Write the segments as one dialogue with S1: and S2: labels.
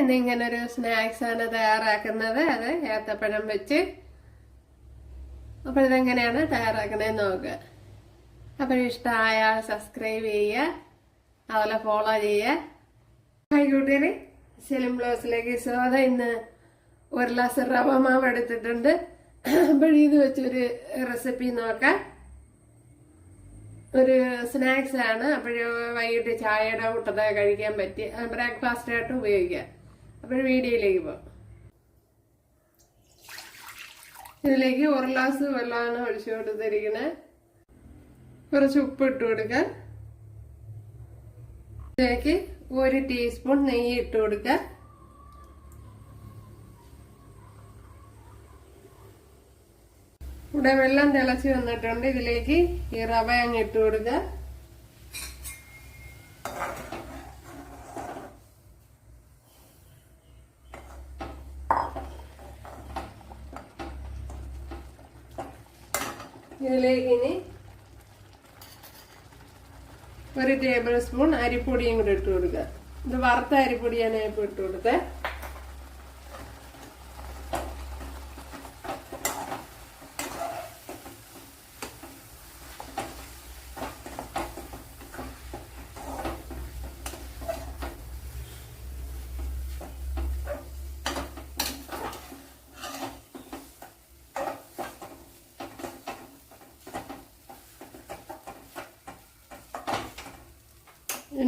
S1: ഇന്ന് ഇങ്ങനെ ഒരു സ്നാക്സ് ആണ് തയ്യാറാക്കുന്നത്. അത് ഏത്തപ്പഴം വെച്ച്. അപ്പോൾ ഇതെങ്ങനെയാണ് തയ്യാറാക്കണേ നോക്കുക അപ്പോൾ ഇഷ്ടമായ സബ്സ്ക്രൈബ് ചെയ്യുക. അതുപോലെ ഫോളോ ചെയ്യുക. ഹൈ കൂട്ടുകാരെ സെലിം ബ്ലൗസിലേക്ക് സ്വാഗതം. ഇന്ന് ഒരു ഗ്ലാസ് റവ മാവ് എടുത്തിട്ടുണ്ട്. അപ്പോൾ ഇത് വെച്ചൊരു റെസിപ്പി നോക്കാം. ഒരു സ്നാക്സ് ആണ് അപ്പോൾ വൈകിട്ട് ചായയുടെ കൂട്ടത്തെ കഴിക്കാൻ പറ്റി ബ്രേക്ക്ഫാസ്റ്റായിട്ട് ഉപയോഗിക്കാം. അപ്പോൾ വീഡിയോയിലേക്ക് പോകാം ഇതിലേക്ക് ഒരു ഗ്ലാസ് വെള്ളമാണ് ഒഴിച്ചു കൊടുത്തിരിക്കുന്നത് കുറച്ച് ഉപ്പ് ഇട്ട് കൊടുക്കുക ഇതിലേക്ക് ഒരു ടീസ്പൂൺ നെയ്യ് ഇട്ട് കൊടുക്കുക ഇവിടെ വെള്ളം തിളച്ച് വന്നിട്ടുണ്ട്. ഇതിലേക്ക് ഈ റവ അങ്ങ് ഇട്ട് കൊടുക്കുക ഇതിലേക്ക് ഇനി ഒരു ടേബിൾ സ്പൂൺ അരിപ്പൊടിയും കൂടെ ഇട്ട് കൊടുക്കുക. ഇത് വറുത്ത അരിപ്പൊടിയാണ് ഇപ്പോൾ ഇട്ട് കൊടുത്തത്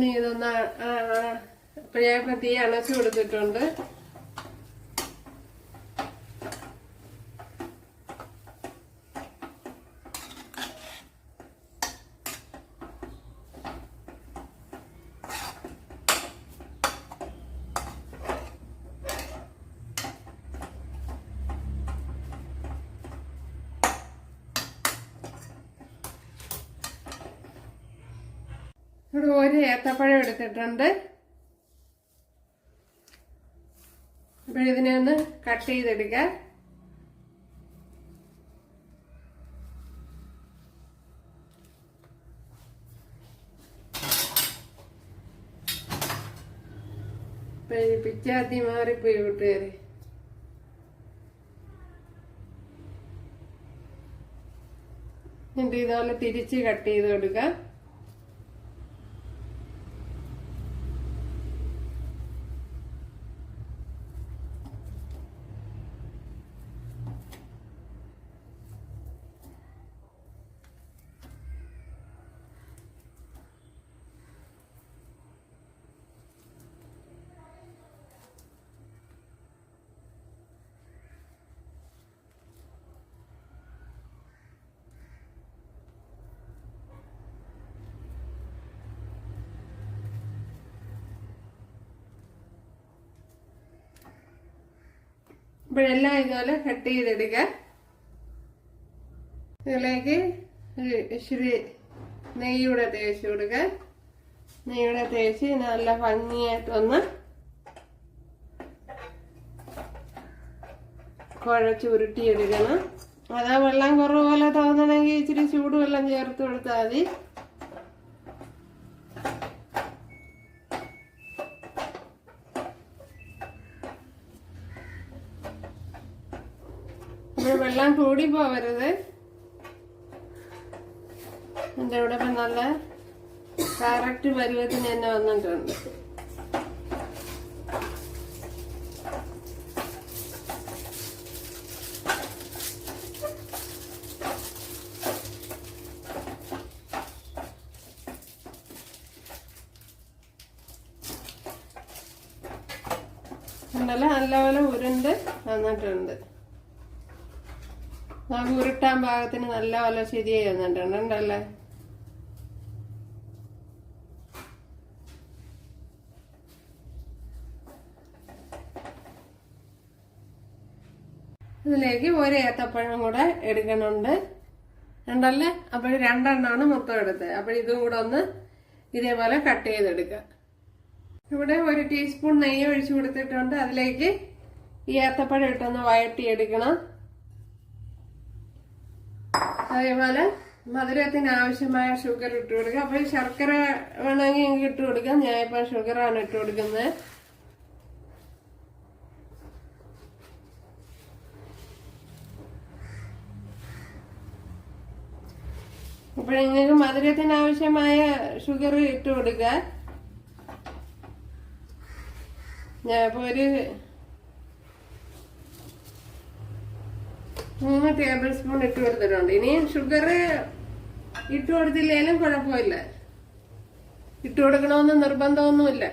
S1: ഇനി ഇതൊന്ന് ഞാൻ അണച്ചു കൊടുത്തിട്ടുണ്ട്. ഇവിടെ ഒരു ഏത്തപ്പഴം എടുത്തിട്ടുണ്ട്. അപ്പോൾ ഇതിനെ ഒന്ന് കട്ട് ചെയ്തെടുക്കാം. പിച്ചാത്തി മാറിപ്പോയി കൂട്ടുകാരെ. എന്നിട്ട് ഇതുപോലെ തിരിച്ച് കട്ട് ചെയ്ത് കൊടുക്കുക ഇപ്പോഴെല്ലാം ഇതുപോലെ കട്ട് ചെയ്തെടുക്കുക ഇതിലേക്ക് ഇച്ചിരി നെയ്യൂടെ തേച്ച് കൊടുക്കുക നെയ്യൂടെ തേച്ച് നല്ല ഭംഗിയായിട്ടൊന്ന് കുഴച്ച് ഉരുട്ടിയെടുക്കണം. അതാ വെള്ളം കുറവ് പോലെ തോന്നണമെങ്കിൽ ഇച്ചിരി ചൂടുവെള്ളം ചേർത്ത് കൊടുത്താൽ മതി അപ്പോൾ വെള്ളം കൂടി പോവരുത്. എന്റെ ഇവിടെ ഇപ്പം നല്ല കറക്റ്റ് പരുവത്തിന് തന്നെ വന്നിട്ടുണ്ട്. നല്ലപോലെ ഉരുണ്ട് വന്നിട്ടുണ്ട്. നമുക്ക് ഉരുട്ടാൻ പാകത്തിന് നല്ല പോലെ ശരിയായി വന്നിട്ടുണ്ടല്ലേ ഇതിലേക്ക് ഒരു ഏത്തപ്പഴം കൂടെ എടുക്കണുണ്ട്. ഉണ്ടല്ലേ അപ്പോൾ രണ്ടെണ്ണമാണ് മൊത്തം എടുത്തത്. അപ്പോൾ ഇതും കൂടെ ഒന്ന് ഇതേപോലെ കട്ട് ചെയ്തെടുക്കുക ഇവിടെ ഒരു ടീസ്പൂൺ നെയ്യ് ഒഴിച്ചു കൊടുത്തിട്ടുണ്ട്. അതിലേക്ക് ഈ ഏത്തപ്പഴം ഇട്ടൊന്ന് വഴട്ടിയെടുക്കണം അതേപോലെ മധുരത്തിന് ആവശ്യമായ ഷുഗർ ഇട്ട് കൊടുക്കുക. അപ്പോൾ ശർക്കര വേണമെങ്കിൽ എനിക്ക് ഇട്ട് കൊടുക്കാം. ഷുഗർ ഷുഗറാണ് ഇട്ട് കൊടുക്കുന്നത്. അപ്പോൾ മധുരത്തിന് ആവശ്യമായ ഷുഗർ ഇട്ട് കൊടുക്കുക. ഞാനിപ്പോൾ ഒരു മൂന്ന് ടേബിൾ സ്പൂൺ ഇട്ട് കൊടുത്തിട്ടുണ്ട്. ഇനി ഷുഗർ ഇട്ട് കൊടുത്തില്ലേലും കുഴപ്പമില്ല. ഇട്ട് കൊടുക്കണമെന്ന് നിർബന്ധമൊന്നുമില്ല.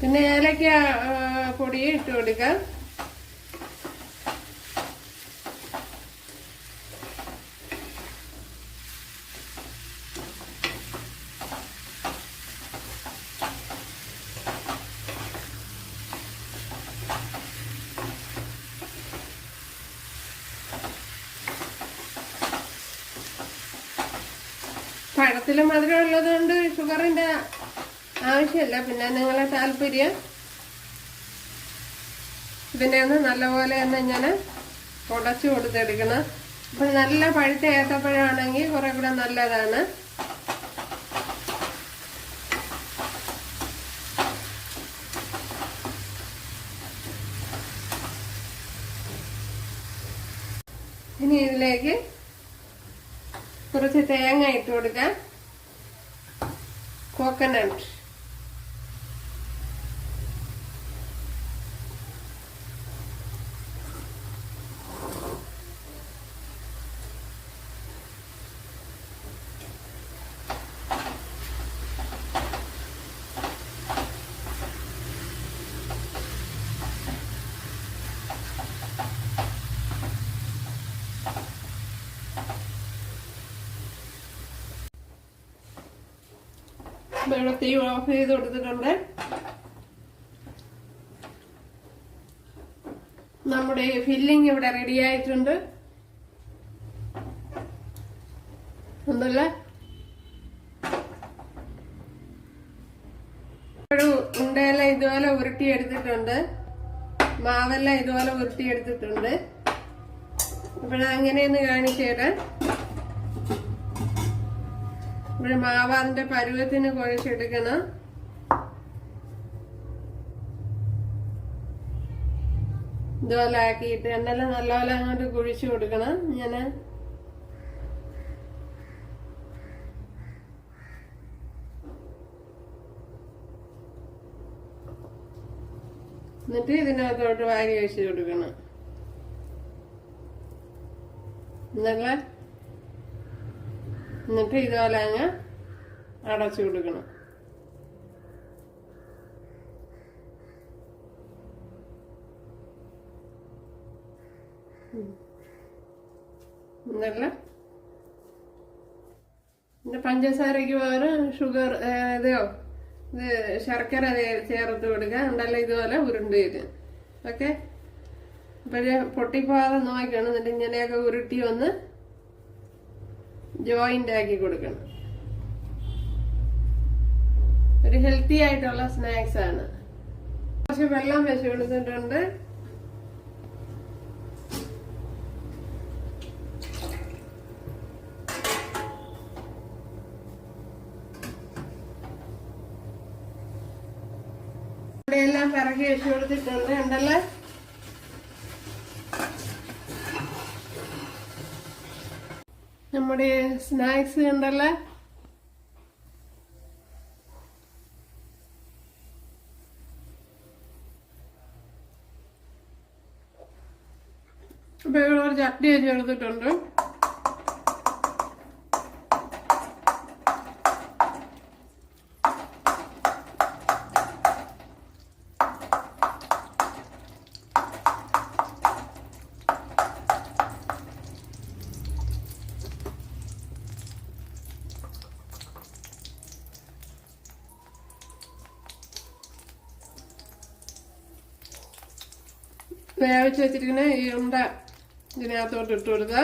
S1: പിന്നെ ഏലക്ക പൊടിയും പൊടി ഇട്ട് കൊടുക്കാം. പഴത്തിൽ മധുരം ഉള്ളത് കൊണ്ട് ഷുഗറിന്റെ ആവശ്യമില്ല. പിന്നെ നിങ്ങളെ താല്പര്യം? ഇതിനെ ഒന്ന് നല്ലപോലെ തന്നെ ഞാൻ ഉടച്ചു കൊടുത്തെടുക്കണം. അപ്പൊ നല്ല പഴുത്ത ഏത്തപ്പഴമാണെങ്കിൽ കുറെ കൂടെ നല്ലതാണ്. ഇനി ഇതിലേക്ക് കുറച്ച് തേങ്ങ ഇട്ട് കൊടുക്കാം. para o ഇവിടെ ഓഫ് ചെയ്ത് കൊടുത്തിട്ടുണ്ട്. നമ്മുടെ ഫില്ലിംഗ് ഇവിടെ റെഡി ആയിട്ടുണ്ട്. എന്തല്ല ഒരു ഉണ്ടയെല്ലാം ഇതുപോലെ ഉരുട്ടിയെടുത്തിട്ടുണ്ട് മാവെല്ലാം ഇതുപോലെ ഉരുട്ടിയെടുത്തിട്ടുണ്ട് അപ്പോഴങ്ങനെയൊന്ന് കാണിച്ചു തരാം. ഇവിടെ മാവ് അതിന്റെ പരുവത്തിന് കുഴച്ചെടുക്കണം ഇതുപോലെ ആക്കിയിട്ട് എന്നെല്ലാം നല്ലപോലെ അങ്ങോട്ട് കുഴിച്ചു കൊടുക്കണം. ഞാൻ എന്നിട്ട് ഇതിനകത്തോട്ട് വാരി വെച്ച് കൊടുക്കണം. എന്നല്ല എന്നിട്ട് ഇതുപോലെ അങ്ങ് അടച്ചു കൊടുക്കണം. എന്നല്ല പിന്നെ പഞ്ചസാരയ്ക്ക് പകരം ഷുഗർ ഇതോ ഇത് ശർക്കര ചേർത്ത് കൊടുക്കുക. ഉണ്ടല്ലോ ഇതുപോലെ ഉരുണ്ട് വരും ഓക്കെ? അപ്പോഴേ പൊട്ടിപ്പോകാതെ നോക്കണം എന്നിട്ട് ഇങ്ങനെയൊക്കെ ഉരുട്ടി ഒന്ന് ജോയിന്റ് ആക്കി കൊടുക്കണം. ഒരു ഹെൽത്തി ആയിട്ടുള്ള സ്നാക്സ് ആണ്. കുറച്ച് വെള്ളം വെച്ച് കൊടുത്തിട്ടുണ്ട് ഇവിടെയെല്ലാം പിറകി വെച്ച് കൊടുത്തിട്ടുണ്ട് ഉണ്ടല്ലേ നമ്മുടെ സ്നാക്സ് ഉണ്ടല്ലോ അപ്പോൾ ഇവിടെ ഒരു ചട്നി എടുത്തിട്ടുണ്ട്. വേവിച്ച് വെച്ചിരിക്കുന്ന ഈ ഉണ്ട ഇതിനകത്തോട്ട് ഇട്ട് കൊടുക്കുക.